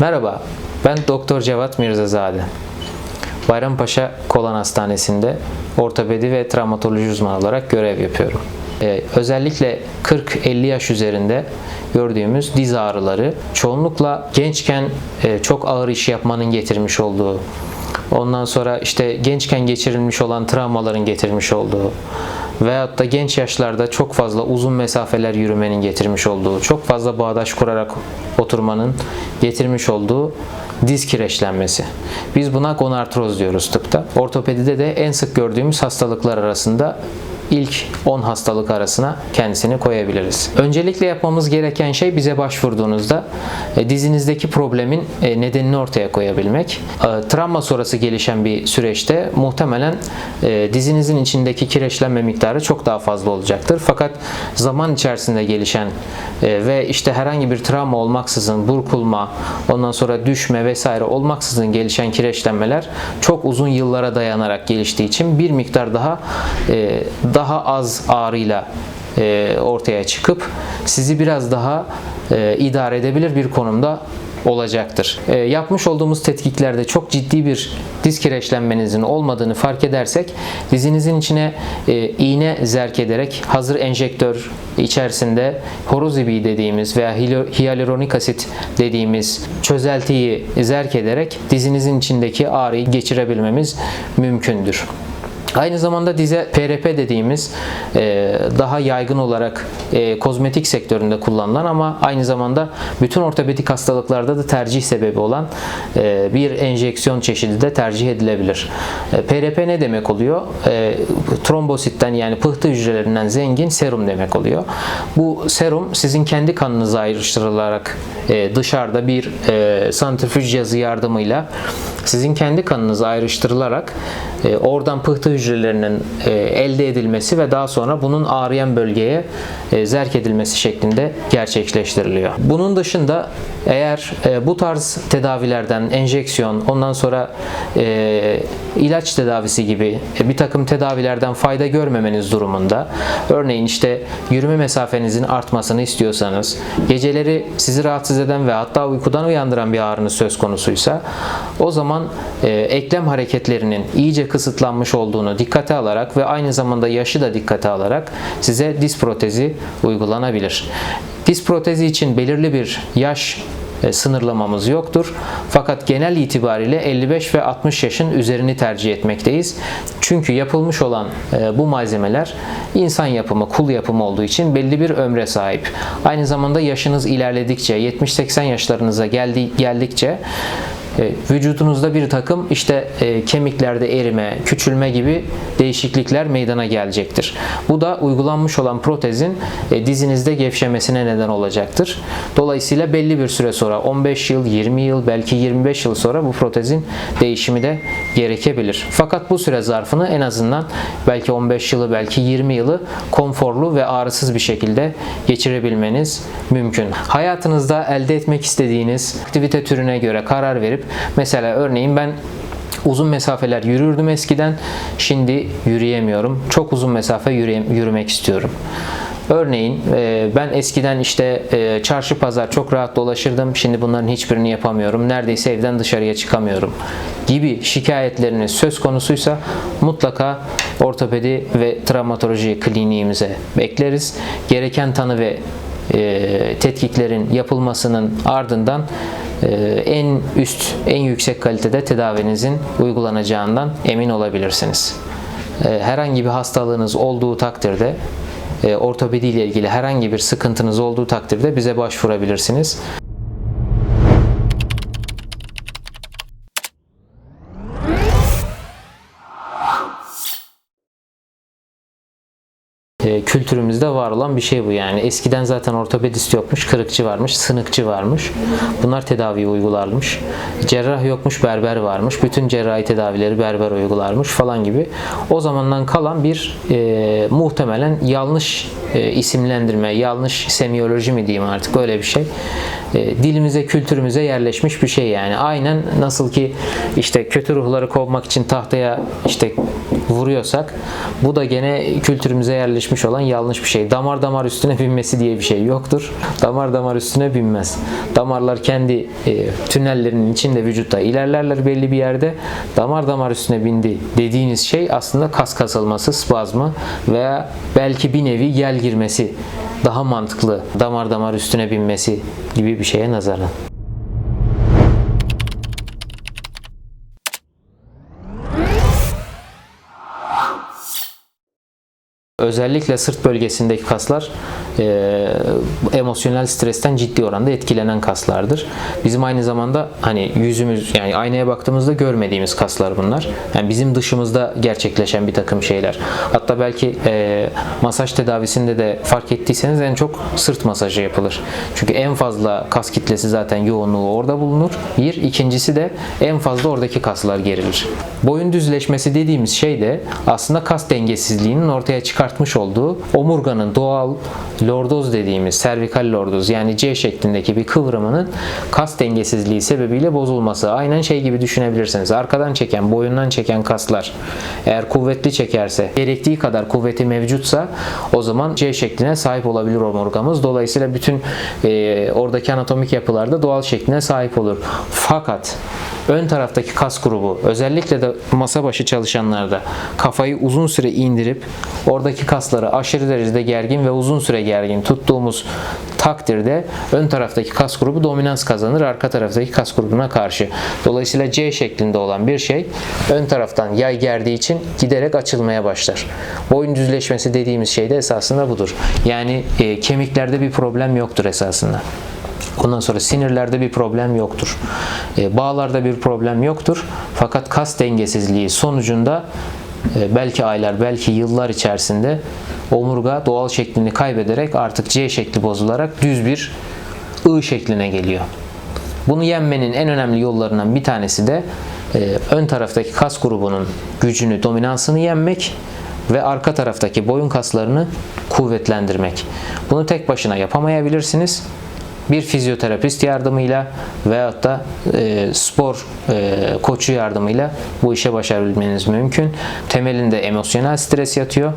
Merhaba, ben Doktor Cevat Mirzazade. Bayrampaşa Kolan Hastanesi'nde ortopedi ve travmatoloji uzmanı olarak görev yapıyorum. Ee, özellikle 40-50 yaş üzerinde gördüğümüz diz ağrıları çoğunlukla gençken e, çok ağır iş yapmanın getirmiş olduğu, ondan sonra işte gençken geçirilmiş olan travmaların getirmiş olduğu veyahut da genç yaşlarda çok fazla uzun mesafeler yürümenin getirmiş olduğu, çok fazla bağdaş kurarak oturmanın getirmiş olduğu diz kireçlenmesi. Biz buna gonartroz diyoruz tıpta. Ortopedide de en sık gördüğümüz hastalıklar arasında ilk 10 hastalık arasına kendisini koyabiliriz. Öncelikle yapmamız gereken şey bize başvurduğunuzda e, dizinizdeki problemin e, nedenini ortaya koyabilmek. E, Travma sonrası gelişen bir süreçte muhtemelen dizinizin içindeki kireçlenme miktarı çok daha fazla olacaktır. Fakat zaman içerisinde gelişen ve işte herhangi bir travma olmaksızın burkulma, ondan sonra düşme vesaire olmaksızın gelişen kireçlenmeler çok uzun yıllara dayanarak geliştiği için bir miktar daha e, daha az ağrıyla e, ortaya çıkıp sizi biraz daha e, idare edebilir bir konumda olacaktır. E, yapmış olduğumuz tetkiklerde çok ciddi bir diz kireçlenmenizin olmadığını fark edersek dizinizin içine e, iğne zerk ederek hazır enjektör içerisinde horozibi dediğimiz veya hyaluronik asit dediğimiz çözeltiyi zerk ederek dizinizin içindeki ağrıyı geçirebilmemiz mümkündür. Aynı zamanda dize PRP dediğimiz e, daha yaygın olarak e, kozmetik sektöründe kullanılan ama aynı zamanda bütün ortopedik hastalıklarda da tercih sebebi olan e, bir enjeksiyon çeşidi de tercih edilebilir. PRP ne demek oluyor? Trombositten yani pıhtı hücrelerinden zengin serum demek oluyor. Bu serum sizin kendi kanınıza ayrıştırılarak dışarıda bir santrifüj cihazı yardımıyla sizin kendi kanınıza ayrıştırılarak oradan pıhtı hücrelerinin e, elde edilmesi ve daha sonra bunun ağrıyan bölgeye e, zerk edilmesi şeklinde gerçekleştiriliyor. Bunun dışında eğer e, bu tarz tedavilerden enjeksiyon, ondan sonra ilaç tedavisi gibi bir takım tedavilerden fayda görmemeniz durumunda, örneğin işte yürüme mesafenizin artmasını istiyorsanız, geceleri sizi rahatsız eden ve hatta uykudan uyandıran bir ağrınız söz konusuysa, o zaman eklem hareketlerinin iyice kısıtlanmış olduğunu dikkate alarak ve aynı zamanda yaşı da dikkate alarak size diz protezi uygulanabilir. Diz protezi için belirli bir yaş e, sınırlamamız yoktur. Fakat genel itibariyle 55 ve 60 yaşın üzerini tercih etmekteyiz. Çünkü yapılmış olan e, bu malzemeler insan yapımı, kul yapımı olduğu için belli bir ömre sahip. Aynı zamanda yaşınız ilerledikçe, 70-80 yaşlarınıza geldi, geldikçe vücudunuzda bir takım işte e, kemiklerde erime, küçülme gibi değişiklikler meydana gelecektir. Bu da uygulanmış olan protezin e, dizinizde gevşemesine neden olacaktır. Dolayısıyla belli bir süre sonra 15 yıl, 20 yıl, belki 25 yıl sonra bu protezin değişimi de gerekebilir. Fakat bu süre zarfını en azından belki 15 yılı, belki 20 yılı konforlu ve ağrısız bir şekilde geçirebilmeniz mümkün. Hayatınızda elde etmek istediğiniz aktivite türüne göre karar verip mesela örneğin ben uzun mesafeler yürürdüm eskiden. Şimdi yürüyemiyorum. Çok uzun mesafe yürümek istiyorum. Örneğin e, ben eskiden işte e, çarşı pazar çok rahat dolaşırdım. Şimdi bunların hiçbirini yapamıyorum. Neredeyse evden dışarıya çıkamıyorum gibi şikayetleriniz söz konusuysa mutlaka ortopedi ve travmatoloji kliniğimize bekleriz. Gereken tanı ve e, tetkiklerin yapılmasının ardından en üst, en yüksek kalitede tedavinizin uygulanacağından emin olabilirsiniz. E, Herhangi bir hastalığınız olduğu takdirde, e, ortopedi ile ilgili herhangi bir sıkıntınız olduğu takdirde bize başvurabilirsiniz. Kültürümüzde var olan bir şey bu yani. Eskiden zaten ortopedist yokmuş, kırıkçı varmış, sınıkçı varmış. Bunlar tedaviyi uygularmış. Cerrah yokmuş, berber varmış. Bütün cerrahi tedavileri berber uygularmış falan gibi. O zamandan kalan bir e, muhtemelen yanlış e, isimlendirme, yanlış semiyoloji mi diyeyim artık öyle bir şey. E, dilimize, kültürümüze yerleşmiş bir şey yani. Aynen nasıl ki işte kötü ruhları kovmak için tahtaya işte vuruyorsak bu da gene kültürümüze yerleşmiş olan yanlış bir şey. Damar damar üstüne binmesi diye bir şey yoktur. Damar damar üstüne binmez. Damarlar kendi e, tünellerinin içinde vücutta ilerlerler belli bir yerde. Damar damar üstüne bindi dediğiniz şey aslında kas kasılması, spazmı veya belki bir nevi gel girmesi daha mantıklı. Damar damar üstüne binmesi gibi bir şeye nazaran. Özellikle sırt bölgesindeki kaslar e, emosyonel stresten ciddi oranda etkilenen kaslardır. Bizim aynı zamanda hani yüzümüz yani aynaya baktığımızda görmediğimiz kaslar bunlar. Yani bizim dışımızda gerçekleşen bir takım şeyler. Hatta belki e, masaj tedavisinde de fark ettiyseniz en çok sırt masajı yapılır. Çünkü en fazla kas kitlesi zaten yoğunluğu orada bulunur. Bir. ikincisi de en fazla oradaki kaslar gerilir. Boyun düzleşmesi dediğimiz şey de aslında kas dengesizliğinin ortaya çıkartmış olduğu omurganın doğal lordoz dediğimiz servikal lordoz yani C şeklindeki bir kıvrımının kas dengesizliği sebebiyle bozulması. Aynen şey gibi düşünebilirsiniz. Arkadan çeken, boyundan çeken kaslar eğer kuvvetli çekerse, gerektiği kadar kuvveti mevcutsa o zaman C şekline sahip olabilir omurgamız. Dolayısıyla bütün e, oradaki anatomik yapılarda doğal şekline sahip olur. Fakat ön taraftaki kas grubu özellikle de masa başı çalışanlarda kafayı uzun süre indirip oradaki kasları aşırı derecede gergin ve uzun süre gergin tuttuğumuz takdirde ön taraftaki kas grubu dominans kazanır arka taraftaki kas grubuna karşı. Dolayısıyla C şeklinde olan bir şey ön taraftan yay gerdiği için giderek açılmaya başlar. Boyun düzleşmesi dediğimiz şey de esasında budur. Yani e, kemiklerde bir problem yoktur esasında. Ondan sonra sinirlerde bir problem yoktur. E, bağlarda bir problem yoktur. Fakat kas dengesizliği sonucunda e, belki aylar, belki yıllar içerisinde omurga doğal şeklini kaybederek artık C şekli bozularak düz bir I şekline geliyor. Bunu yenmenin en önemli yollarından bir tanesi de e, ön taraftaki kas grubunun gücünü, dominansını yenmek ve arka taraftaki boyun kaslarını kuvvetlendirmek. Bunu tek başına yapamayabilirsiniz bir fizyoterapist yardımıyla veyahut da e, spor e, koçu yardımıyla bu işe başarabilmeniz mümkün. Temelinde emosyonel stres yatıyor.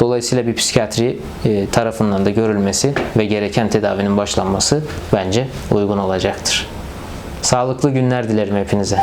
Dolayısıyla bir psikiyatri e, tarafından da görülmesi ve gereken tedavinin başlanması bence uygun olacaktır. Sağlıklı günler dilerim hepinize.